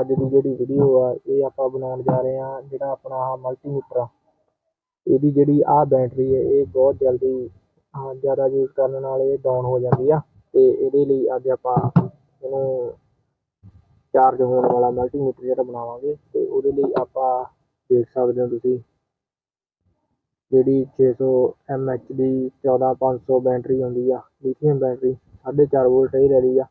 ਅੱਜ ਦੀ ਜਿਹੜੀ ਵੀਡੀਓ ਆ, ਇਹ ਆਪਾਂ ਬਣਾਉਣ ਜਾ ਰਹੇ ਆ ਜਿਹੜਾ ਆਪਣਾ ਆਹ ਮਲਟੀਮੀਟਰ ਆ। ਇਹਦੀ ਜਿਹੜੀ ਆਹ ਬੈਟਰੀ ਹੈ, ਇਹ ਬਹੁਤ ਜਲਦੀ ਜ਼ਿਆਦਾ ਯੂਜ਼ ਕਰਨ ਨਾਲ ਇਹ ਡਾਊਨ ਹੋ ਜਾਂਦੀ ਆ। ਤੇ ਇਹਦੇ ਲਈ ਅੱਜ ਆਪਾਂ ਇਹਨੂੰ ਚਾਰਜ ਹੋਣ ਵਾਲਾ ਮਲਟੀਮੀਟਰ ਜਿਹੜਾ ਬਣਾਵਾਂਗੇ, ਤੇ ਉਹਦੇ ਲਈ ਆਪਾਂ ਦੇਖ ਸਕਦੇ ਹੋ ਤੁਸੀਂ, ਜਿਹੜੀ 600 mAh ਦੀ 14500 ਬੈਟਰੀ ਹੁੰਦੀ ਆ ਲਿਥੀਅਮ ਬੈਟਰੀ 4.5 ਵੋਲਟ ਇਹ ਲੈ ਲਈ ਆ।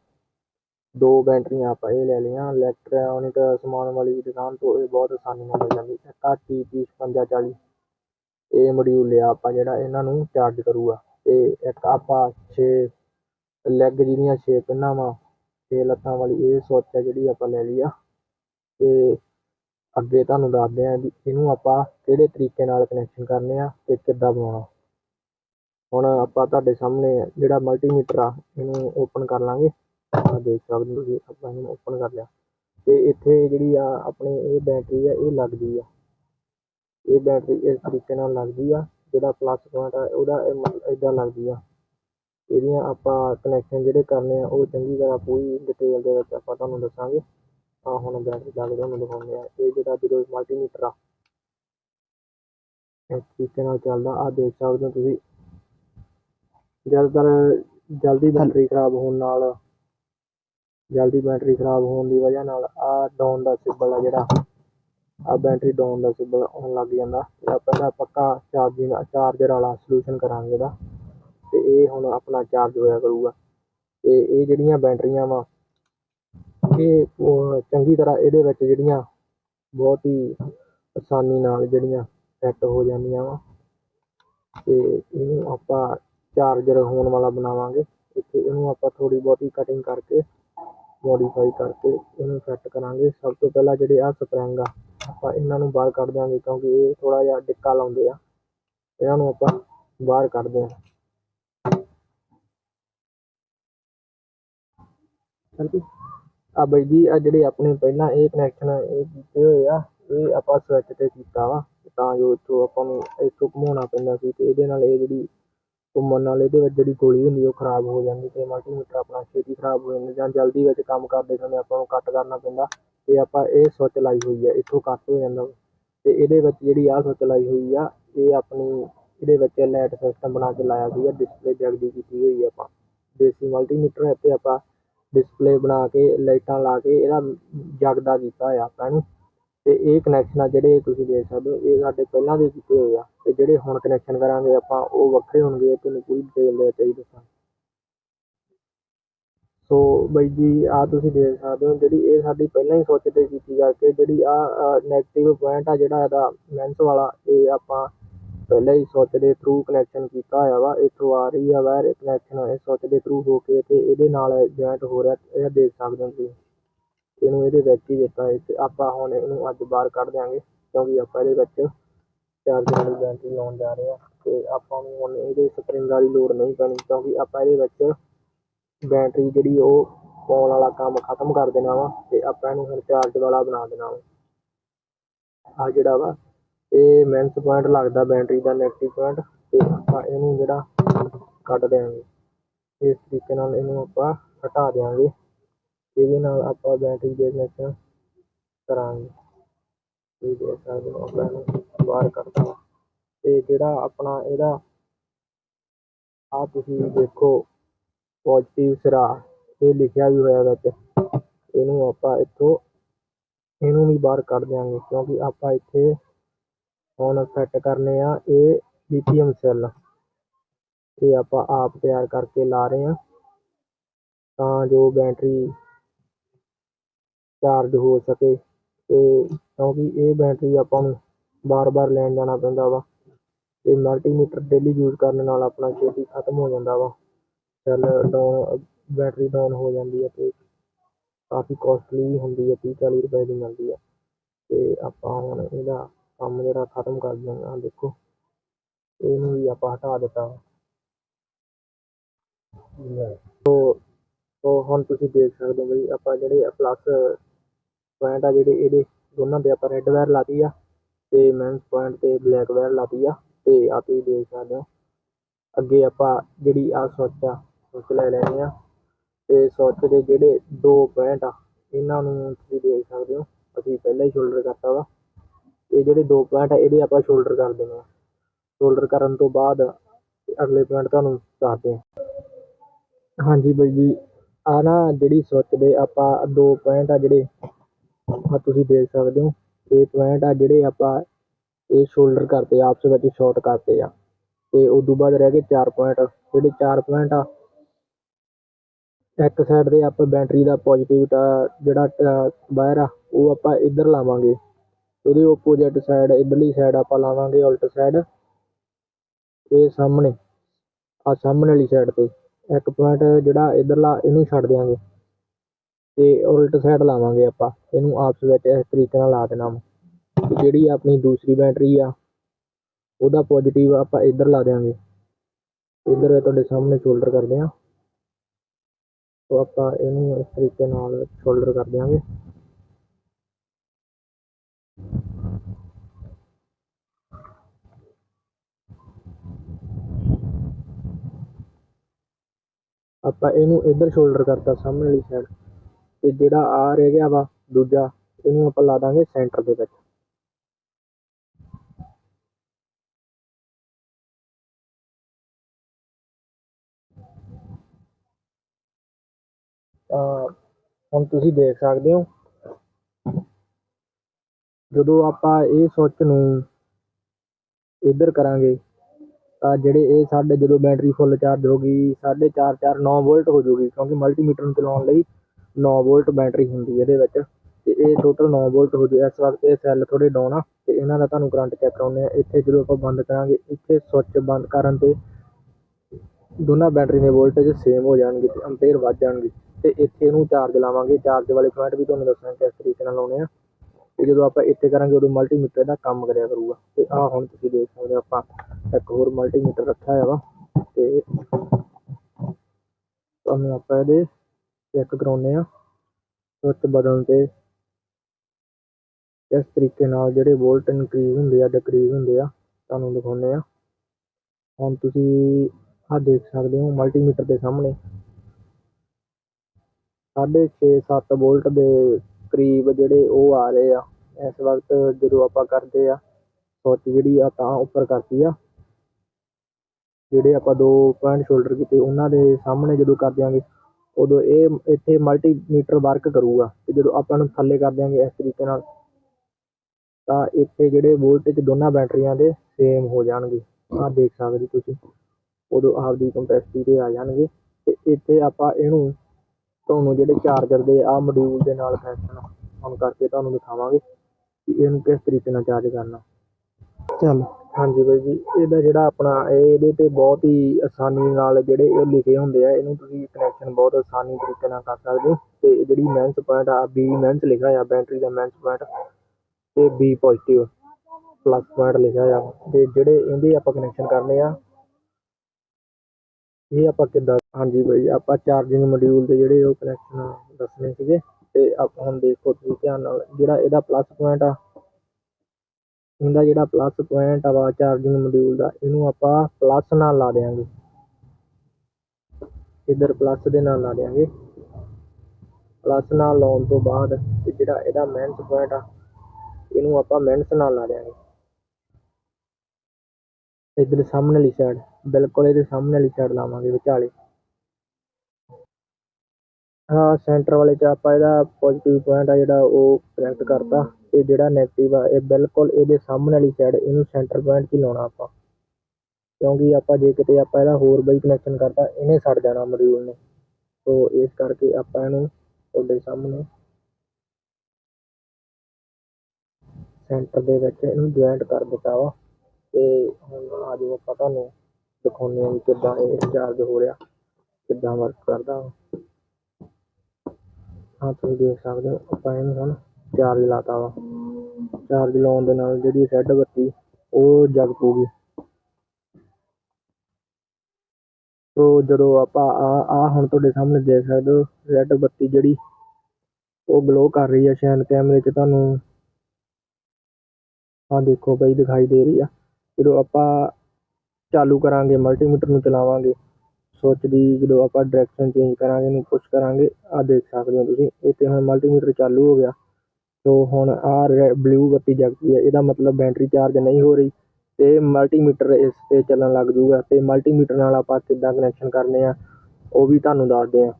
ਦੋ ਬੈਟਰੀਆਂ ਆਪਾਂ ਇਹ ਲੈ ਲਈਆਂ ਇਲੈਕਟ੍ਰੋਨਿਕ ਸਮਾਨ ਵਾਲੀ ਦੁਕਾਨ ਤੋਂ ਇਹ ਬਹੁਤ ਆਸਾਨੀ ਨਾਲ ਮਿਲ ਜਾਂਦੀ ਇੱਕ ਆ TP 5540 ਇਹ ਮੋਡਿਊਲ ਲਿਆ ਆਪਾਂ ਜਿਹੜਾ ਇਹਨਾਂ ਨੂੰ ਚਾਰਜ ਕਰੂਗਾ। ਤੇ ਇੱਕ ਆਪਾਂ 6 ਲੈਗ ਜਿਹਦੀਆਂ 6 ਪਿੰਨਾਂ ਵਾ 6 ਲੱਤਾਂ ਵਾਲੀ ਇਹ ਸੋਚ ਹੈ ਜਿਹੜੀ ਆਪਾਂ ਲੈ ਲਈ ਆ। ਤੇ ਅੱਗੇ ਤੁਹਾਨੂੰ ਦੱਸਦੇ ਆ ਵੀ ਇਹਨੂੰ ਆਪਾਂ ਕਿਹੜੇ ਤਰੀਕੇ ਨਾਲ ਕਨੈਕਸ਼ਨ ਕਰਨੇ ਆ ਤੇ ਕਿੱਦਾਂ ਬਣਾਉਣਾ। ਹੁਣ ਆਪਾਂ ਤੁਹਾਡੇ ਸਾਹਮਣੇ ਜਿਹੜਾ ਮਲਟੀਮੀਟਰ ਆ, ਇਹਨੂੰ ਓਪਨ ਕਰ ਲਾਂਗੇ। ਆ ਦੇਖ ਸਕਦੇ ਹੋ ਤੁਸੀਂ ਆਪਾਂ ਇਹਨੂੰ ਓਪਨ ਕਰ ਲਿਆ। ਤੇ ਇੱਥੇ ਜਿਹੜੀ ਆ ਆਪਣੀ ਇਹ ਬੈਟਰੀ ਆ, ਇਹ ਲੱਗਦੀ ਆ। ਇਹ ਬੈਟਰੀ ਇਸ ਤਰੀਕੇ ਨਾਲ ਲੱਗਦੀ ਆ, ਜਿਹੜਾ ਪਲੱਸ ਪੁਆਇੰਟ ਆ, ਉਹਦਾ ਇਦਾਂ ਲੱਗਦੀ ਆ। ਇਹਦੀਆਂ ਆਪਾਂ ਕਨੈਕਸ਼ਨ ਜਿਹੜੇ ਕਰਨੇ ਆ, ਉਹ ਚੰਗੀ ਤਰ੍ਹਾਂ ਪੂਰੀ ਡਿਟੇਲ ਦੇ ਵਿੱਚ ਆਪਾਂ ਤੁਹਾਨੂੰ ਦੱਸਾਂਗੇ। ਆ ਹੁਣ ਬੈਟਰੀ ਲਾ ਤੁਹਾਨੂੰ ਦਿਖਾਉਂਦੇ ਆ। ਇਹ ਜਿਹੜਾ ਜਦੋਂ ਮਲਟੀਮੀਟਰ ਆ, ਇਸ ਤਰੀਕੇ ਨਾਲ ਚੱਲਦਾ। ਆ ਦੇਖ ਸਕਦੇ ਹੋ ਤੁਸੀਂ। ਜ਼ਿਆਦਾਤਰ ਜਲਦੀ ਬੈਟਰੀ ਖਰਾਬ ਹੋਣ ਨਾਲ ਜਲਦੀ ਬੈਟਰੀ ਖਰਾਬ ਹੋਣ ਦੀ ਵਜ੍ਹਾ ਨਾਲ ਆਹ ਡਾਊਨ ਦਾ ਸਿਬਲ ਆ ਜਿਹੜਾ, ਆ ਬੈਟਰੀ ਡਾਊਨ ਦਾ ਸਿਬਲ ਆਉਣ ਲੱਗ ਜਾਂਦਾ ਤੇ ਆਪਾਂ ਇਹਦਾ ਪੱਕਾ ਚਾਰਜਿੰਗ ਚਾਰਜਰ ਵਾਲਾ ਸੋਲੂਸ਼ਨ ਕਰਾਂਗੇ ਇਹਦਾ ਤੇ ਇਹ ਹੁਣ ਆਪਣਾ ਚਾਰਜ ਹੋਇਆ ਕਰੂਗਾ ਤੇ ਇਹ ਜਿਹੜੀਆਂ ਬੈਟਰੀਆਂ ਵਾ, ਇਹ ਚੰਗੀ ਤਰ੍ਹਾਂ ਇਹਦੇ ਵਿੱਚ ਜਿਹੜੀਆਂ ਬਹੁਤ ਹੀ ਆਸਾਨੀ ਨਾਲ ਜਿਹੜੀਆਂ ਸੈੱਟ ਹੋ ਜਾਂਦੀਆਂ ਵਾ ਤੇ ਇਹਨੂੰ ਆਪਾਂ ਚਾਰਜਰ ਹੋਣ ਵਾਲਾ ਬਣਾਵਾਂਗੇ, ਇੱਥੇ ਇਹਨੂੰ ਆਪਾਂ ਥੋੜੀ ਬਹੁਤੀ ਕਟਿੰਗ ਕਰਕੇ ਮੋਡੀਫਾਈ ਕਰਕੇ ਇਹਨੂੰ ਸੈੱਟ ਕਰਾਂਗੇ। ਸਭ ਤੋਂ ਪਹਿਲਾਂ ਜਿਹੜੇ ਆ ਸਪਰਿੰਗ ਆ, ਆਪਾਂ ਇਹਨਾਂ ਨੂੰ ਬਾਹਰ ਕੱਢ ਦਿਆਂਗੇ ਕਿਉਂਕਿ ਇਹ ਥੋੜਾ ਜਿਹਾ ਡਿੱਕਾ ਲਾਉਂਦੇ ਆ। ਇਹਨਾਂ ਨੂੰ ਆਪਾਂ ਬਾਹਰ ਕੱਢਦੇ ਆ ਹਾਂਜੀ। ਆ ਬਾਈ ਜੀ ਆ ਜਿਹੜੇ ਆਪਣੇ ਪਹਿਲਾਂ ਇਹ ਕਨੈਕਸ਼ਨ ਇਹ ਕੀਤੇ ਹੋਏ ਆ, ਇਹ ਆਪਾਂ ਸਵਿਚ ਤੇ ਕੀਤਾ ਵਾ। ਤਾਂ ਜੋ ਇੱਥੋਂ ਆਪਾਂ ਨੂੰ ਇੱਥੋਂ ਘੁਮਾਉਣਾ ਪੈਂਦਾ ਸੀ ਤੇ ਇਹਦੇ ਨਾਲ ਇਹ ਜਿਹੜੀ ਘੁੰਮਣ ਨਾਲ ਇਹਦੇ ਵਿੱਚ ਜਿਹੜੀ ਗੋਲੀ ਹੁੰਦੀ ਉਹ ਖਰਾਬ ਹੋ ਜਾਂਦੀ ਅਤੇ ਮਲਟੀਮੀਟਰ ਆਪਣਾ ਛੇਤੀ ਖਰਾਬ ਹੋ ਜਾਂਦਾ ਜਾਂ ਜਲਦੀ ਵਿੱਚ ਕੰਮ ਕਰਦੇ ਸਮੇਂ ਆਪਾਂ ਨੂੰ ਕੱਟ ਕਰਨਾ ਪੈਂਦਾ ਅਤੇ ਆਪਾਂ ਇਹ ਸੁੱਚ ਲਾਈ ਹੋਈ ਆ, ਇੱਥੋਂ ਕੱਟ ਹੋ ਜਾਂਦਾ ਅਤੇ ਇਹਦੇ ਵਿੱਚ ਜਿਹੜੀ ਆਹ ਸੁੱਚ ਲਾਈ ਹੋਈ ਆ, ਇਹ ਆਪਣੀ ਇਹਦੇ ਵਿੱਚ ਲਾਈਟ ਸਿਸਟਮ ਬਣਾ ਕੇ ਲਾਇਆ ਸੀਗਾ ਡਿਸਪਲੇ ਜਗਦੀ ਕੀਤੀ ਹੋਈ ਆਪਾਂ। ਦੇਸੀ ਮਲਟੀਮੀਟਰ ਹੈ ਤੇ ਆਪਾਂ ਡਿਸਪਲੇ ਬਣਾ ਕੇ, ਲਾਈਟਾਂ ਲਾ ਕੇ ਇਹਦਾ ਜਗਦਾ ਕੀਤਾ ਹੋਇਆ ਆਪਾਂ ਇਹਨੂੰ। ਅਤੇ ਇਹ ਕਨੈਕਸ਼ਨ ਆ ਜਿਹੜੇ ਤੁਸੀਂ ਦੇਖ ਸਕਦੇ ਹੋ, ਇਹ ਸਾਡੇ ਪਹਿਲਾਂ ਦੇ ਕੀਤੇ ਹੋਏ ਆ। ਤੇ ਜਿਹੜੇ ਹੁਣ ਕਨੈਕਸ਼ਨ ਕਰਾਂਗੇ ਆਪਾਂ, ਉਹ ਵੱਖਰੇ ਹੋਣਗੇ ਤੁਹਾਨੂੰ ਪੂਰੀ ਡਿਟੇਲ ਦੇ ਵਿੱਚ ਹੀ ਦੱਸਾਂ ਸੋ ਬਾਈ ਜੀ ਆ ਤੁਸੀਂ ਦੇਖ ਸਕਦੇ ਹੋ, ਜਿਹੜੀ ਇਹ ਸਾਡੀ ਪਹਿਲਾਂ ਹੀ ਸੋਚ ਤੇ ਕੀਤੀ ਕਰਕੇ ਜਿਹੜੀ ਆ ਨੈਗੇਟਿਵ ਪੁਆਇੰਟ ਆ ਜਿਹੜਾ ਇਹਦਾ ਮੈਂਸ ਵਾਲਾ, ਇਹ ਆਪਾਂ ਪਹਿਲਾਂ ਹੀ ਸੋਚ ਦੇ ਥਰੂ ਕਨੈਕਸ਼ਨ ਕੀਤਾ ਹੋਇਆ ਵਾ ਇੱਥੋਂ ਆ ਰਹੀ ਆ ਵਾਇਰ ਕਨੈਕਸ਼ਨ ਇਹ ਸੋਚ ਦੇ ਥਰੂ ਹੋ ਕੇ ਤੇ ਇਹਦੇ ਨਾਲ ਜੁਆਇੰਟ ਹੋ ਰਿਹਾ, ਇਹ ਦੇਖ ਸਕਦੇ ਹੋ ਤੁਸੀਂ। ਇਹਨੂੰ ਇਹਦੇ ਵਿੱਚ ਹੀ ਦਿੱਤਾ ਹੈ ਤੇ ਆਪਾਂ ਹੁਣ ਇਹਨੂੰ ਅੱਜ ਬਾਹਰ ਕੱਢ ਦਿਆਂਗੇ, ਕਿਉਂਕਿ ਆਪਾਂ ਇਹਦੇ ਵਿੱਚ ਚਾਰਜਰ ਵਾਲੀ ਬੈਟਰੀ ਲਾਉਣ ਜਾ ਰਹੇ ਆ ਤੇ ਆਪਾਂ ਨੂੰ ਹੁਣ ਇਹਦੇ ਸਪਰਿੰਗ ਵਾਲੀ ਲੋੜ ਨਹੀਂ ਪੈਣੀ ਕਿਉਂਕਿ ਆਪਾਂ ਇਹਦੇ ਵਿੱਚ ਬੈਟਰੀ ਜਿਹੜੀ ਉਹ ਪਾਉਣ ਵਾਲਾ ਕੰਮ ਖਤਮ ਕਰ ਦੇਣਾ ਵਾ ਤੇ ਆਪਾਂ ਇਹਨੂੰ ਹੁਣ ਚਾਰਜ ਵਾਲਾ ਬਣਾ ਦੇਣਾ ਵਾ। ਆ ਜਿਹੜਾ ਵਾ, ਇਹ ਮੈਨਸ ਪੁਆਇੰਟ ਲੱਗਦਾ ਬੈਟਰੀ ਦਾ ਨੈਗੇਟਿਵ ਪੁਆਇੰਟ ਤੇ ਆਪਾਂ ਇਹਨੂੰ ਜਿਹੜਾ ਕੱਢ ਦਿਆਂਗੇ। ਇਸ ਤਰੀਕੇ ਨਾਲ ਇਹਨੂੰ ਆਪਾਂ ਹਟਾ ਦਿਆਂਗੇ। ਇਹਦੇ ਨਾਲ ਆਪਾਂ ਬੈਟਰੀ ਦੇ ਕਨੈਕਸ਼ਨ ਕਰਾਂਗੇ। ਇਹ ਦੇਖ ਸਕਦੇ ਹੋ ਆਪਾਂ ਇਹਨੂੰ। ਬਾਹਰ ਕੱਢਦਾ ਵਾ। ਤੇ ਜਿਹੜਾ ਆਪਣਾ ਇਹਦਾ ਆ ਤੁਸੀਂ ਦੇਖੋ ਪੋਜ਼ਿਟਿਵ ਸਿਰਾ, ਇਹ ਲਿਖਿਆ ਵੀ ਹੋਇਆ ਵਿੱਚ। ਇਹਨੂੰ ਆਪਾਂ ਇੱਥੋਂ, ਇਹਨੂੰ ਵੀ ਬਾਹਰ ਕੱਢ ਦਿਆਂਗੇ, ਕਿਉਂਕਿ ਆਪਾਂ ਇੱਥੇ ਹੁਣ ਸੈੱਟ ਕਰਨੇ ਆ ਇਹ ਲਿਥੀਅਮ ਸੈੱਲ ਇਹ ਆਪਾਂ ਆਪ ਤਿਆਰ ਕਰਕੇ ਲਾ ਰਹੇ ਆ ਤਾਂ ਜੋ ਬੈਟਰੀ ਚਾਰਜ ਹੋ ਸਕੇ। ਤੇ ਕਿਉਂਕਿ ਇਹ ਬੈਟਰੀ ਆਪਾਂ ਨੂੰ ਬਾਰ-ਬਾਰ ਲੈਣ ਜਾਣਾ ਪੈਂਦਾ ਵਾ ਤੇ ਮਲਟੀਮੀਟਰ ਡੇਲੀ ਯੂਜ਼ ਕਰਨ ਨਾਲ ਆਪਣਾ ਛੇਤੀ ਖਤਮ ਹੋ ਜਾਂਦਾ ਵਾ। ਸੈੱਲ ਡਾਊਨ ਬੈਟਰੀ ਡਾਊਨ ਹੋ ਜਾਂਦੀ ਹੈ ਤੇ ਕਾਫੀ ਕੋਸਟਲੀ ਹੁੰਦੀ ਹੈ ਤੀਹ ਚਾਲੀ ਰੁਪਏ ਦੀ ਮਿਲਦੀ ਹੈ ਤੇ ਆਪਾਂ ਹੁਣ ਇਹਦਾ ਕੰਮ ਜਿਹੜਾ ਖਤਮ ਕਰ ਦਿਆਂਗੇ ਆਹ ਦੇਖੋ। ਇਹਨੂੰ ਵੀ ਆਪਾਂ ਹਟਾ ਦਿੱਤਾ ਵਾ। ਸੋ ਸੋ ਹੁਣ ਤੁਸੀਂ ਦੇਖ ਸਕਦੇ ਹੋ ਬਈ ਆਪਾਂ ਜਿਹੜੇ ਪਲੱਸ ਪੁਆਇੰਟ ਆ ਜਿਹੜੇ ਇਹਦੇ ਦੋਨਾਂ ਦੇ ਆਪਾਂ ਰੈੱਡ ਵਾਇਰ ਲਾਤੀ ਆ। ਤੇ ਮੈਨਸ ਪੁਆਇੰਟ ਤੇ ਬਲੈਕ ਵਾਇਰ ਲਾਤੀ ਆ ਤੇ ਆ ਤੁਸੀਂ ਦੇਖ ਸਕਦੇ ਹੋ। ਅੱਗੇ ਆਪਾਂ ਜਿਹੜੀ ਆ ਸੁੱਚ ਆ ਸੁੱਚ ਲੈ ਲੈਣੀ ਆ। ਤੇ ਸੁੱਚ ਦੇ ਜਿਹੜੇ ਦੋ ਪੁਆਇੰਟ ਆ, ਇਹਨਾਂ ਨੂੰ ਤੁਸੀਂ ਦੇਖ ਸਕਦੇ ਹੋ। ਅਸੀਂ ਪਹਿਲਾਂ ਹੀ ਸ਼ੋਲਡਰ ਕਰਤਾ ਵਾ। ਇਹ ਜਿਹੜੇ ਦੋ ਪੁਆਇੰਟ ਆ, ਇਹਦੇ ਆਪਾਂ ਸ਼ੋਲਡਰ ਕਰ ਦੇਣੇ ਆ। ਸ਼ੋਲਡਰ ਕਰਨ ਤੋਂ ਬਾਅਦ ਅਗਲੇ ਪੁਆਇੰਟ ਤੁਹਾਨੂੰ ਦੱਸਦੇ ਆ। ਹਾਂਜੀ ਬਾਈ ਜੀ ਆ ਨਾ ਜਿਹੜੀ ਸੁੱਚ ਦੇ ਆਪਾਂ ਦੋ ਪੁਆਇੰਟ ਆ ਜਿਹੜੇ ਆ ਤੁਸੀਂ ਦੇਖ ਸਕਦੇ ਹੋ। ਇਹ ਪੁਆਇੰਟ ਆ ਜਿਹੜੇ ਆਪਾਂ ਇਹ ਸ਼ੋਲਡਰ ਕਰਤੇ ਆ, ਆਪਸ ਵਿੱਚ ਸ਼ਾਰਟ ਕਰਤੇ ਆ। ਤੇ ਉਸ ਤੋਂ ਬਾਅਦ ਰਹਿ ਗਏ ਚਾਰ ਪੁਆਇੰਟ ਜਿਹੜੇ ਚਾਰ ਪੁਆਇੰਟ ਆ ਇੱਕ ਸਾਈਡ ਤੇ ਆਪਾਂ ਬੈਟਰੀ ਦਾ ਪੋਜ਼ਿਟਿਵ ਜਿਹੜਾ ਵਾਇਰ ਆ ਉਹ ਆਪਾਂ ਇੱਧਰ ਲਾਵਾਂਗੇ। ਉਹਦੇ ਓਪੋਜਿਟ ਸਾਈਡ ਇੱਧਰਲੀ ਸਾਈਡ ਆਪਾਂ ਲਾਵਾਂਗੇ ਉਲਟ ਸਾਈਡ ਇਹ ਸਾਹਮਣੇ ਆ ਸਾਹਮਣੇ ਵਾਲੀ ਸਾਈਡ ਤੇ ਇੱਕ ਪੁਆਇੰਟ ਜਿਹੜਾ ਇੱਧਰਲਾ ਇਹਨੂੰ ਛੱਡ ਦਿਆਂਗੇ। ਤੇ ਉਲਟ ਸਾਈਡ ਲਾਵਾਂਗੇ ਆਪਾਂ। ਇਹਨੂੰ ਆਪਸ ਵਿੱਚ ਇਸ ਤਰੀਕੇ ਨਾਲ ਲਾ ਦੇਣਾ ਜਿਹੜੀ ਆਪਣੀ ਦੂਸਰੀ ਬੈਟਰੀ ਆ, ਉਹਦਾ ਪੋਜ਼ਿਟਿਵ ਆਪਾਂ ਇੱਧਰ ਲਾ ਦਿਆਂਗੇ। ਇੱਧਰ ਤੁਹਾਡੇ ਸਾਹਮਣੇ ਸ਼ੋਲਡਰ ਕਰਦੇ ਆ। ਸੋ ਆਪਾਂ ਇਹਨੂੰ ਇਸ ਤਰੀਕੇ ਨਾਲ ਸ਼ੋਲਡਰ ਕਰ ਦਿਆਂਗੇ। ਆਪਾਂ ਇਹਨੂੰ ਇੱਧਰ ਸ਼ੋਲਡਰ ਕਰਤਾ, ਸਾਹਮਣੇ ਵਾਲੀ ਸਾਈਡ ਤੇ ਜਿਹੜਾ ਆ ਰਹਿ ਗਿਆ ਵਾ ਦੂਜਾ, ਇਹਨੂੰ ਆਪਾਂ ਲਾ ਦਾਂਗੇ ਸੈਂਟਰ ਦੇ ਵਿੱਚ। ਤਾਂ ਹੁਣ ਤੁਸੀਂ ਦੇਖ ਸਕਦੇ ਹੋ, ਜਦੋਂ ਆਪਾਂ ਇਹ ਸੁੱਚ ਨੂੰ ਇੱਧਰ ਕਰਾਂਗੇ, ਤਾਂ ਜਿਹੜੇ ਇਹ ਸਾਡੇ ਜਦੋਂ ਬੈਟਰੀ ਫੁੱਲ ਚਾਰਜ ਹੋ ਗਈ, ਸਾਢੇ ਚਾਰ ਚਾਰ 9 ਵੋਲਟ ਹੋ ਜਾਊਗੀ ਕਿਉਂਕਿ ਮਲਟੀਮੀਟਰ ਨੂੰ ਚਲਾਉਣ ਲਈ 9 ਵੋਲਟ ਬੈਟਰੀ ਹੁੰਦੀ ਇਹਦੇ ਵਿੱਚ। ਤੇ ਇਹ ਟੋਟਲ 9 ਵੋਲਟ ਹੋ ਜੂ। ਇਸ ਵਕਤ ਇਹ ਸੈੱਲ ਥੋੜੇ ਡਾਊਨ ਆ। ਤੇ ਇਹਨਾਂ ਦਾ ਤੁਹਾਨੂੰ ਕਰੰਟ ਚੈੱਕ ਕਰਾਉਂਦੇ ਆ ਇੱਥੇ ਜਦੋਂ ਆਪਾਂ ਬੰਦ ਕਰਾਂਗੇ, ਇੱਥੇ ਸੁੱਚ ਬੰਦ ਕਰਨ ਤੇ ਦੋਨਾਂ ਬੈਟਰੀ ਦੇ ਵੋਲਟੇਜ ਸੇਮ ਹੋ ਜਾਣਗੇ ਤੇ ਐਂਪੀਅਰ ਵੱਧ ਜਾਣਗੇ। ਤੇ ਇੱਥੇ ਇਹਨੂੰ ਚਾਰਜ ਲਾਵਾਂਗੇ। ਚਾਰਜ ਵਾਲੇ ਪੁਆਇੰਟ ਵੀ ਤੁਹਾਨੂੰ ਦੱਸਣਾ ਕਿਸ ਤਰੀਕੇ ਨਾਲ ਲਾਉਣੇ ਆ। ਤੇ ਜਦੋਂ ਆਪਾਂ ਇੱਥੇ ਕਰਾਂਗੇ, ਉਦੋਂ ਮਲਟੀਮੀਟਰ ਦਾ ਕੰਮ ਕਰਿਆ ਕਰੂਗਾ। ਤੇ ਆਹ ਹੁਣ ਤੁਸੀਂ ਦੇਖ ਸਕਦੇ ਹੋ, ਆਪਾਂ ਇੱਕ ਹੋਰ ਮਲਟੀਮੀਟਰ ਰੱਖਿਆ ਹੋਇਆ ਵਾ। ਤੇ ਤੁਹਾਨੂੰ ਆਪਾਂ ਇਹਦੇ ਚੈੱਕ ਕਰਾਉਂਦੇ ਆ ਸੁੱਚ ਬਦਲਣ ਤੇ ਇਸ ਤਰੀਕੇ ਨਾਲ ਜਿਹੜੇ ਵੋਲਟ ਇਨਕਰੀਜ਼ ਹੁੰਦੇ ਆ ਡਿਕਰੀਜ਼ ਹੁੰਦੇ ਆ, ਤੁਹਾਨੂੰ ਦਿਖਾਉਂਦੇ ਆ ਹੁਣ ਤੁਸੀਂ ਆਹ ਦੇਖ ਸਕਦੇ ਹੋ ਮਲਟੀਮੀਟਰ ਦੇ ਸਾਹਮਣੇ। ਸਾਢੇ ਛੇ ਸੱਤ ਵੋਲਟ ਦੇ ਕਰੀਬ ਜਿਹੜੇ ਉਹ ਆ ਰਹੇ ਆ। ਇਸ ਵਕਤ ਜਦੋਂ ਆਪਾਂ ਕਰਦੇ ਆ ਸੁੱਚ ਜਿਹੜੀ ਆ ਤਾਂ ਉੱਪਰ ਕਰਦੀ ਆ। ਜਿਹੜੇ ਆਪਾਂ ਦੋ ਪੁਆਇੰਟ ਸ਼ੋਲਡਰ ਕੀਤੇ, ਉਹਨਾਂ ਦੇ ਸਾਹਮਣੇ ਜਦੋਂ ਕਰ ਦਿਆਂਗੇ ਉਦੋਂ ਇਹ ਇੱਥੇ ਮਲਟੀਮੀਟਰ ਵਰਕ ਕਰੂਗਾ ਤੇ ਜਦੋਂ ਆਪਾਂ ਨੂੰ ਥੱਲੇ ਕਰ ਦਿਆਂਗੇ ਇਸ ਤਰੀਕੇ ਨਾਲ, ਤਾਂ ਇੱਥੇ ਜਿਹੜੇ ਵੋਲਟੇਜ ਦੋਨਾਂ ਬੈਟਰੀਆਂ ਦੇ ਸੇਮ ਹੋ ਜਾਣਗੇ। ਆਹ ਦੇਖ ਸਕਦੇ ਤੁਸੀਂ, ਉਦੋਂ ਆਪਦੀ ਕੰਪੈਸਿਟੀ ਤੇ ਆ ਜਾਣਗੇ ਤੇ ਇੱਥੇ ਆਪਾਂ ਇਹਨੂੰ ਤੁਹਾਨੂੰ ਜਿਹੜੇ ਚਾਰਜਰ ਦੇ ਆ ਮੋਡਿਊਲ ਦੇ ਨਾਲ ਕਨੈਕਸ਼ਨ ਹੁਣ ਕਰਕੇ ਤੁਹਾਨੂੰ ਦਿਖਾਵਾਂਗੇ ਕਿ ਇਹਨੂੰ ਕਿਸ ਤਰੀਕੇ ਨਾਲ ਚਾਰਜ ਕਰਨਾ। ਚਲੋ ਹਾਂਜੀ ਬਾਈ ਜੀ, ਇਹਦਾ ਜਿਹੜਾ ਆਪਣਾ ਇਹ ਇਹਦੇ ਤੇ ਬਹੁਤ ਹੀ ਆਸਾਨੀ ਨਾਲ ਜਿਹੜੇ ਇਹ ਲਿਖੇ ਹੁੰਦੇ ਆ, ਇਹਨੂੰ ਤੁਸੀਂ ਕਨੈਕਸ਼ਨ ਬਹੁਤ ਆਸਾਨੀ ਤਰੀਕੇ ਨਾਲ ਕਰ ਸਕਦੇ ਹੋ। ਤੇ ਜਿਹੜੀ ਮੈਨਸ ਪੁਆਇੰਟ ਆ ਬੀ ਮੈਨਸ ਲਿਖਿਆ ਆ ਬੈਟਰੀ ਦਾ ਮੈਨਸ ਪੁਆਇੰਟ ਤੇ ਬੀ ਪੋਜ਼ਿਟਿਵ ਪਲੱਸ ਪੁਆਇੰਟ ਲਿਖਿਆ ਆ ਤੇ ਜਿਹੜੇ ਇਹਦੇ ਆਪਾਂ ਕਨੈਕਸ਼ਨ ਕਰਨੇ ਆ, ਇਹ ਆਪਾਂ ਕਿੱਦਾਂ, ਹਾਂਜੀ ਬਾਈ ਆਪਾਂ ਚਾਰਜਿੰਗ ਮੋਡਿਊਲ ਦੇ ਜਿਹੜੇ ਉਹ ਕਨੈਕਸ਼ਨ ਦੱਸਣੇ ਸੀਗੇ। ਤੇ ਆਪਾਂ ਹੁਣ ਦੇਖੋ ਤੁਸੀਂ ਧਿਆਨ ਨਾਲ, ਜਿਹੜਾ ਇਹਦਾ ਪਲੱਸ ਪੁਆਇੰਟ ਆ ਇਹਦਾ ਜਿਹੜਾ ਪਲੱਸ ਪੁਆਇੰਟ ਆ ਵਾ ਚਾਰਜਿੰਗ ਮੋਡਿਊਲ ਦਾ, ਇਹਨੂੰ ਆਪਾਂ ਪਲੱਸ ਨਾਲ ਲਾ ਦੇਾਂਗੇ ਇੱਧਰ ਪਲੱਸ ਦੇ ਨਾਲ ਲਾ ਦੇਾਂਗੇ ਪਲੱਸ ਨਾਲ ਲਾਉਣ ਤੋਂ ਬਾਅਦ ਤੇ ਜਿਹੜਾ ਇਹਦਾ ਮੈਨਸ ਪੁਆਇੰਟ ਆ, ਇਹਨੂੰ ਆਪਾਂ ਮੈਨਸ ਨਾਲ ਲਾ ਦੇਾਂਗੇ ਇੱਧਰ ਸਾਹਮਣੇ ਵਾਲੀ ਸਾਈਡ ਬਿਲਕੁਲ ਇਹਦੇ ਸਾਹਮਣੇ ਵਾਲੀ ਸਾਈਡ ਲਾਵਾਂਗੇ ਵਿਚਾਲੇ। ਹਾਂ ਸੈਂਟਰ ਵਾਲੇ ਚ ਆਪਾਂ ਇਹਦਾ ਪੋਜ਼ਿਟਿਵ ਪੁਆਇੰਟ ਆ ਜਿਹੜਾ ਉਹ ਕਨੈਕਟ ਕਰਤਾ। ਤੇ ਜਿਹੜਾ ਨੈਗੇਟਿਵ ਆ, ਇਹ ਬਿਲਕੁਲ ਇਹਦੇ ਸਾਹਮਣੇ ਵਾਲੀ ਸਾਈਡ ਇਹਨੂੰ ਸੈਂਟਰ ਪੁਆਇੰਟ 'ਚ ਹੀ ਲਾਉਣਾ ਆਪਾਂ। ਕਿਉਂਕਿ ਆਪਾਂ ਜੇ ਕਿਤੇ ਆਪਾਂ ਇਹਦਾ ਹੋਰ ਬਈ ਕਨੈਕਸ਼ਨ ਕਰਤਾ, ਇਹਨੇ ਸੜ ਜਾਣਾ ਮੋਡਿਊਲ ਨੇ। ਸੋ ਇਸ ਕਰਕੇ ਆਪਾਂ ਇਹਨੂੰ ਤੁਹਾਡੇ ਸਾਹਮਣੇ ਸੈਂਟਰ ਦੇ ਵਿੱਚ ਇਹਨੂੰ ਜੁਆਇੰਟ ਕਰ ਦਿੱਤਾ ਵਾ। ਤੇ ਹੁਣ ਆ ਜਾਓ ਆਪਾਂ ਤੁਹਾਨੂੰ ਦਿਖਾਉਂਦੇ ਹਾਂ ਵੀ ਕਿੱਦਾਂ ਇਹ ਚਾਰਜ ਹੋ ਰਿਹਾ, ਕਿੱਦਾਂ ਵਰਕ ਕਰਦਾ। ਵਾ ਹਾਂ, ਤੁਸੀਂ ਦੇਖ ਸਕਦੇ ਹੋ, ਆਪਾਂ ਇਹਨੂੰ ਹੁਣ ਚਾਰਜ ਲਾਤਾ ਵਾ। ਚਾਰਜ ਲਾਉਣ ਦੇ ਨਾਲ ਜਿਹੜੀ ਰੈੱਡ ਬੱਤੀ, ਉਹ ਜਗ ਪਊਗੀ। ਸੋ ਜਦੋਂ ਆਪਾਂ ਆ ਆ ਹੁਣ ਤੁਹਾਡੇ ਸਾਹਮਣੇ ਦੇਖ ਸਕਦੇ ਹੋ ਰੈੱਡ ਬੱਤੀ ਜਿਹੜੀ, ਉਹ ਗਲੋ ਕਰ ਰਹੀ ਹੈ ਸ਼ਾਇਦ ਕੈਮਰੇ 'ਚ ਤੁਹਾਨੂੰ। ਆਹ ਦੇਖੋ ਬਈ, ਦਿਖਾਈ ਦੇ ਰਹੀ ਆ। ਜਦੋਂ ਆਪਾਂ ਚਾਲੂ ਕਰਾਂਗੇ ਮਲਟੀਮੀਟਰ ਨੂੰ ਚਲਾਵਾਂਗੇ ਸੁੱਚ ਦੀ ਜਦੋਂ ਆਪਾਂ ਡਾਇਰੈਕਸ਼ਨ ਚੇਂਜ ਕਰਾਂਗੇ, ਇਹਨੂੰ ਪੁਸ਼ ਕਰਾਂਗੇ ਆ ਦੇਖ ਸਕਦੇ ਹੋ ਤੁਸੀਂ, ਇੱਥੇ ਹੁਣ ਮਲਟੀਮੀਟਰ ਚਾਲੂ ਹੋ ਗਿਆ। ਸੋ ਹੁਣ ਆ ਬਲੂ ਬੱਤੀ ਜਗਦੀ ਹੈ। ਇਹਦਾ ਮਤਲਬ ਬੈਟਰੀ ਚਾਰਜ ਨਹੀਂ ਹੋ ਰਹੀ ਤੇ ਮਲਟੀਮੀਟਰ ਇਸ ਤੇ ਚੱਲਣ ਲੱਗ ਜੂਗਾ ਤੇ ਮਲਟੀਮੀਟਰ ਨਾਲ ਆਪਾਂ ਕਿੱਦਾਂ ਕਨੈਕਸ਼ਨ ਕਰਨੇ ਆ, ਉਹ ਵੀ ਤੁਹਾਨੂੰ ਦੱਸਦੇ ਆ।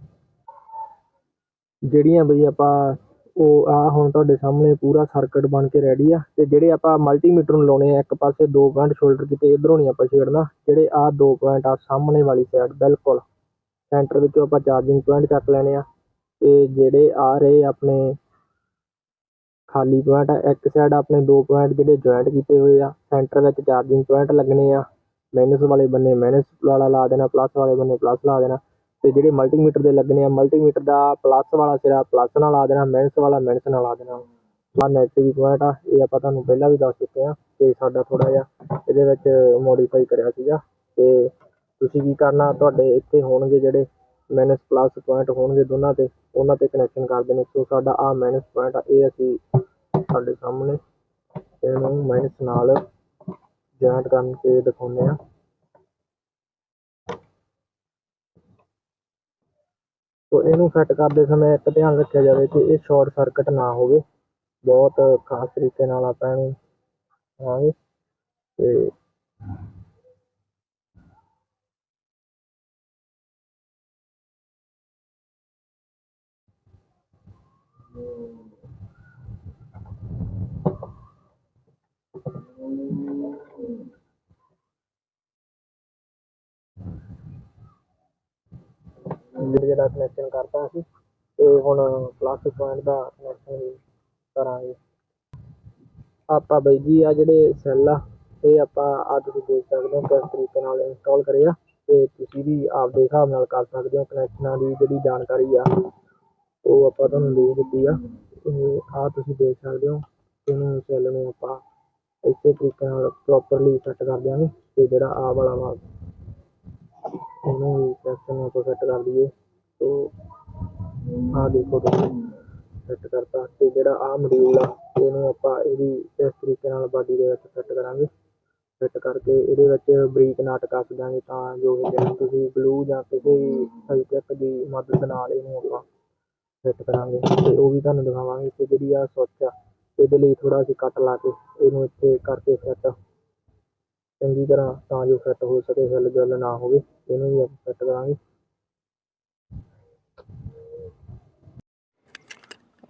ਜਿਹੜੀਆਂ ਬਈ ਆਪਾਂ, ਉਹ ਆ ਹੁਣ ਤੁਹਾਡੇ ਸਾਹਮਣੇ ਪੂਰਾ ਸਰਕਟ ਬਣ ਕੇ ਰੈਡੀ ਆ ਤੇ ਜਿਹੜੇ ਆਪਾਂ ਮਲਟੀਮੀਟਰ ਨੂੰ ਲਾਉਣੇ ਆ, ਇੱਕ ਪਾਸੇ ਦੋ ਪੁਆਇੰਟ ਸ਼ੋਲਡਰ ਕਿਤੇ, ਇਧਰੋਂ ਨਹੀਂ ਆਪਾਂ ਛੇੜਨਾ, ਜਿਹੜੇ ਆ ਦੋ ਪੁਆਇੰਟ ਆ ਸਾਹਮਣੇ ਵਾਲੀ ਸਾਈਡ ਬਿਲਕੁਲ। ਸੈਂਟਰ ਵਿੱਚੋਂ ਆਪਾਂ ਚਾਰਜਿੰਗ ਪੁਆਇੰਟ ਚੱਕ ਲੈਣੇ ਆ ਤੇ ਜਿਹੜੇ ਆ ਰਹੇ ਆਪਣੇ ਖਾਲੀ ਪੁਆਇੰਟ ਆ, ਇੱਕ ਸਾਈਡ ਆਪਣੇ ਦੋ ਪੁਆਇੰਟ ਜਿਹੜੇ ਜੁਆਇੰਟ ਕੀਤੇ ਹੋਏ ਆ ਸੈਂਟਰ ਵਿੱਚ ਚਾਰਜਿੰਗ ਪੁਆਇੰਟ ਲੱਗਣੇ ਆ ਮਾਈਨਸ ਵਾਲੇ ਬੰਨੇ ਮਾਈਨਸ ਵਾਲਾ ਲਾ ਦੇਣਾ ਪਲੱਸ ਵਾਲੇ ਬੰਨੇ ਪਲੱਸ ਲਾ ਦੇਣਾ, ਤੇ ਜਿਹੜੇ ਮਲਟੀਮੀਟਰ ਦੇ ਲੱਗਣੇ ਆ ਮਲਟੀਮੀਟਰ ਦਾ ਪਲੱਸ ਵਾਲਾ ਸਿਰਾ ਪਲੱਸ ਨਾਲ ਲਾ ਦੇਣਾ ਮਾਈਨਸ ਵਾਲਾ ਮਾਈਨਸ ਨਾਲ ਲਾ ਦੇਣਾ। ਆ ਨੈਗੇਟਿਵ ਪੁਆਇੰਟ ਆ, ਇਹ ਆਪਾਂ ਤੁਹਾਨੂੰ ਪਹਿਲਾਂ ਵੀ ਦੱਸ ਚੁੱਕੇ ਆ ਕਿ ਸਾਡਾ ਥੋੜਾ ਜਿਹਾ ਇਹਦੇ ਵਿੱਚ ਮੋਡੀਫਾਈ ਕਰਿਆ ਸੀਗਾ, ਤੇ ਤੁਸੀਂ ਕੀ ਕਰਨਾ, ਤੁਹਾਡੇ ਇੱਥੇ ਹੋਣਗੇ ਜਿਹੜੇ ਮਾਈਨਸ ਪਲੱਸ ਪੁਆਇੰਟ ਹੋਣਗੇ ਦੋਨਾਂ ਤੇ, ਉਹਨਾਂ ਤੇ ਕਨੈਕਸ਼ਨ ਕਰਦੇ ਨੇ। ਸੋ ਸਾਡਾ ਆ ਮਾਈਨਸ ਪੁਆਇੰਟ ਆ, ਇਹ ਅਸੀਂ ਸਾਡੇ ਸਾਹਮਣੇ ਇਹਨੂੰ ਮਾਈਨਸ ਨਾਲ ਜੁਆਇੰਟ ਕਰਨ 'ਤੇ ਦਿਖਾਉਂਦੇ ਆ ਸੋ ਇਹਨੂੰ ਫਿੱਟ ਕਰਦੇ ਸਮੇਂ ਇੱਕ ਧਿਆਨ ਰੱਖਿਆ ਜਾਵੇ ਕਿ ਇਹ ਸ਼ਾਰਟ ਸਰਕਟ ਨਾ ਹੋਵੇ। ਬਹੁਤ ਖਾਸ ਤਰੀਕੇ ਨਾਲ ਆਪਾਂ ਇਹਨੂੰ ਕਰਾਂਗੇ ਤੇ ਜਿਹੜਾ ਕਨੈਕਸ਼ਨ ਕਰਤਾ ਅਸੀਂ, ਤੇ ਹੁਣ ਪਲੱਸ ਪੁਆਇੰਟ ਦਾ ਕਨੈਕਸ਼ਨ ਵੀ ਕਰਾਂਗੇ। ਆਪਾਂ ਬਈ ਜੀ ਆ ਜਿਹੜੇ ਸੈੱਲ ਆ, ਇਹ ਆਪਾਂ ਆ ਤੁਸੀਂ ਦੇਖ ਸਕਦੇ ਹੋ ਕਿਸ ਤਰੀਕੇ ਨਾਲ ਇੰਸਟਾਲ ਕਰੇ ਆ, ਤੇ ਤੁਸੀਂ ਵੀ ਆਪਦੇ ਹਿਸਾਬ ਨਾਲ ਕਰ ਸਕਦੇ ਹੋ ਕਨੈਕਸ਼ਨਾਂ ਦੀ ਜਿਹੜੀ ਜਾਣਕਾਰੀ ਆ, ਉਹ ਆਪਾਂ ਤੁਹਾਨੂੰ ਦੇ ਦਿੱਤੀ ਆ। ਇਹ ਆ ਤੁਸੀਂ ਦੇਖ ਸਕਦੇ ਹੋ, ਇਹਨੂੰ ਸੈੱਲ ਨੂੰ ਆਪਾਂ ਇਸੇ ਤਰੀਕੇ ਨਾਲ ਪ੍ਰੋਪਰਲੀ ਸੈੱਟ ਕਰ ਦਿਆਂਗੇ, ਤੇ ਜਿਹੜਾ ਆ ਵਾਲਾ ਵਾ ਇਹਨੂੰ ਵੀ ਕਨੈਕਸ਼ਨ ਨੂੰ ਆਪਾਂ ਸੈੱਟ ਕਰ ਦਈਏ। ਤੋ ਆ ਦੇਖੋ ਤੁਸੀਂ ਸੈੱਟ ਕਰਤਾ। ਤੇ ਜਿਹੜਾ ਆਹ ਮੋਡਿਊਲ ਆ, ਇਹਨੂੰ ਆਪਾਂ ਇਹਦੀ ਇਸ ਤਰੀਕੇ ਨਾਲ ਬਾਡੀ ਦੇ ਵਿੱਚ ਸੈੱਟ ਕਰਾਂਗੇ। ਫਿੱਟ ਕਰਕੇ ਇਹਦੇ ਵਿੱਚ ਬਰੀਕ ਨਾਟ ਕੱਸ ਦਾਂਗੇ ਤਾਂ ਜੋ ਇਹ ਤੁਸੀਂ ਗਲੂ ਜਾਂ ਕਿਸੇ ਵੀ ਹਾਈਟੈਕ ਦੀ ਮਦਦ ਨਾਲ ਇਹਨੂੰ ਆਪਾਂ ਫਿੱਟ ਕਰਾਂਗੇ। ਤੇ ਉਹ ਵੀ ਤੁਹਾਨੂੰ ਦਿਖਾਵਾਂਗੇ ਤੇ ਜਿਹੜੀ ਆ ਸੁੱਚ ਆ, ਇਹਦੇ ਲਈ ਥੋੜਾ ਅਸੀਂ ਕੱਟ ਲਾ ਕੇ ਇਹਨੂੰ ਇੱਥੇ ਕਰਕੇ ਫਿੱਟ ਚੰਗੀ ਤਰ੍ਹਾਂ ਤਾਂ ਜੋ ਫਿੱਟ ਹੋ ਸਕੇ, ਹਿੱਲ ਜੁਲ ਨਾ ਹੋਵੇ, ਇਹਨੂੰ ਵੀ ਆਪਾਂ ਸੈੱਟ ਕਰਾਂਗੇ।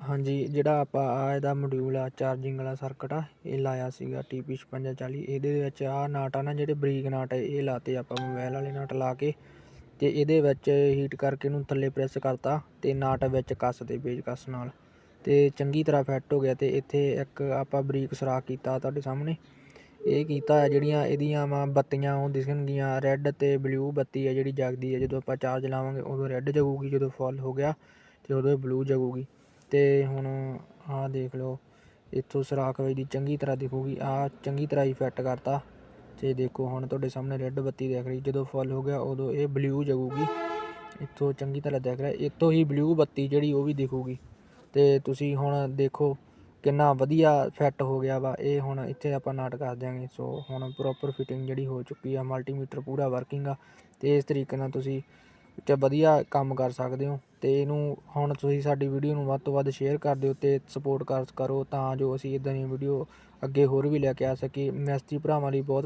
ਹਾਂਜੀ, ਜਿਹੜਾ ਆਪਾਂ ਆ ਇਹਦਾ ਮੋਡਿਊਲ ਆ ਚਾਰਜਿੰਗ ਵਾਲਾ ਸਰਕਟ ਆ, ਇਹ ਲਾਇਆ ਸੀਗਾ TP 5640 ਇਹਦੇ ਵਿੱਚ ਆ ਨਾਟ ਆ ਨਾ, ਜਿਹੜੇ ਬਰੀਕ ਨਾਟ ਆ, ਇਹ ਲਾਤੇ ਆਪਾਂ ਮੋਬਾਈਲ ਵਾਲੇ ਨਾਟ ਲਾ ਕੇ ਤੇ ਇਹਦੇ ਵਿੱਚ ਹੀਟ ਕਰਕੇ ਇਹਨੂੰ ਥੱਲੇ ਪ੍ਰੈਸ ਕਰਤਾ ਤੇ ਨਾਟ ਵਿੱਚ ਕੱਸ ਤੇ ਬੇਜ ਕੱਸ ਨਾਲ। ਤੇ ਚੰਗੀ ਤਰ੍ਹਾਂ ਫਿੱਟ ਹੋ ਗਿਆ ਤੇ ਇੱਥੇ ਇੱਕ ਆਪਾਂ ਬਰੀਕ ਸੁਰਾਖ ਕੀਤਾ ਤੁਹਾਡੇ ਸਾਹਮਣੇ। ਇਹ ਕੀਤਾ ਹੈ, ਜਿਹੜੀਆਂ ਇਹਦੀਆਂ ਵਾ ਬੱਤੀਆਂ ਉਹ ਦਿਸਣਗੀਆਂ। ਰੈੱਡ ਅਤੇ ਬਲੂ ਬੱਤੀ ਹੈ ਜਿਹੜੀ ਜਗਦੀ ਹੈ। ਜਦੋਂ ਆਪਾਂ ਚਾਰਜ ਲਾਵਾਂਗੇ, ਉਦੋਂ ਰੈੱਡ ਜਗੂਗੀ ਜਦੋਂ ਫੁੱਲ ਹੋ ਗਿਆ, ਤੇ ਉਦੋਂ ਬਲੂ ਜਗੂਗੀ ਅਤੇ ਹੁਣ ਆਹ ਦੇਖ ਲਓ, ਇੱਥੋਂ ਸੁਰਾਖ ਵੱਜਦੀ ਚੰਗੀ ਤਰ੍ਹਾਂ ਦਿਖੂਗੀ। ਆਹ ਚੰਗੀ ਤਰ੍ਹਾਂ ਹੀ ਫਿੱਟ ਕਰਤਾ। ਤੇ ਦੇਖੋ, ਹੁਣ ਤੁਹਾਡੇ ਸਾਹਮਣੇ ਰੈੱਡ ਬੱਤੀ ਦਿਖ ਰਹੀ। ਜਦੋਂ ਫੁੱਲ ਹੋ ਗਿਆ, ਉਦੋਂ ਇਹ ਬਲੂ ਜਗੂਗੀ ਇੱਥੋਂ ਚੰਗੀ ਤਰ੍ਹਾਂ ਦਿਖ ਰਿਹਾ। ਇੱਥੋਂ ਹੀ ਬਲੂ ਬੱਤੀ ਜਿਹੜੀ ਉਹ ਵੀ ਦਿਖੂਗੀ। ਤੇ ਤੁਸੀਂ ਹੁਣ ਦੇਖੋ ਕਿੰਨਾ ਵਧੀਆ ਫਿੱਟ ਹੋ ਗਿਆ ਵਾ। ਇਹ ਹੁਣ ਇੱਥੇ ਆਪਾਂ ਨਾਟ ਕਰ ਦਿਆਂਗੇ। ਸੋ ਹੁਣ ਪ੍ਰੋਪਰ ਫਿਟਿੰਗ ਜਿਹੜੀ ਹੋ ਚੁੱਕੀ ਆ ਮਲਟੀਮੀਟਰ ਪੂਰਾ ਵਰਕਿੰਗ ਆ। ਤੇ ਇਸ ਤਰੀਕੇ ਨਾਲ ਤੁਸੀਂ ਤੇ ਵਧੀਆ ਕੰਮ ਕਰ ਸਕਦੇ ਹੋ। ਤੇ ਇਹਨੂੰ ਹੁਣ ਤੁਸੀਂ ਸਾਡੀ ਵੀਡੀਓ ਨੂੰ ਵੱਧ ਤੋਂ ਵੱਧ ਸ਼ੇਅਰ ਕਰ ਦਿਓ ਤੇ ਸਪੋਰਟ ਕਰ, ਕਰੋ ਤਾਂ ਜੋ ਅਸੀਂ ਇਦਾਂ ਦੀਆਂ ਵੀਡੀਓ ਅੱਗੇ ਹੋਰ ਵੀ ਲੈ ਕੇ ਆ ਸਕੀਏ। ਮੈਸਤਰੀ ਭਰਾਵਾਂ ਲਈ ਬਹੁਤ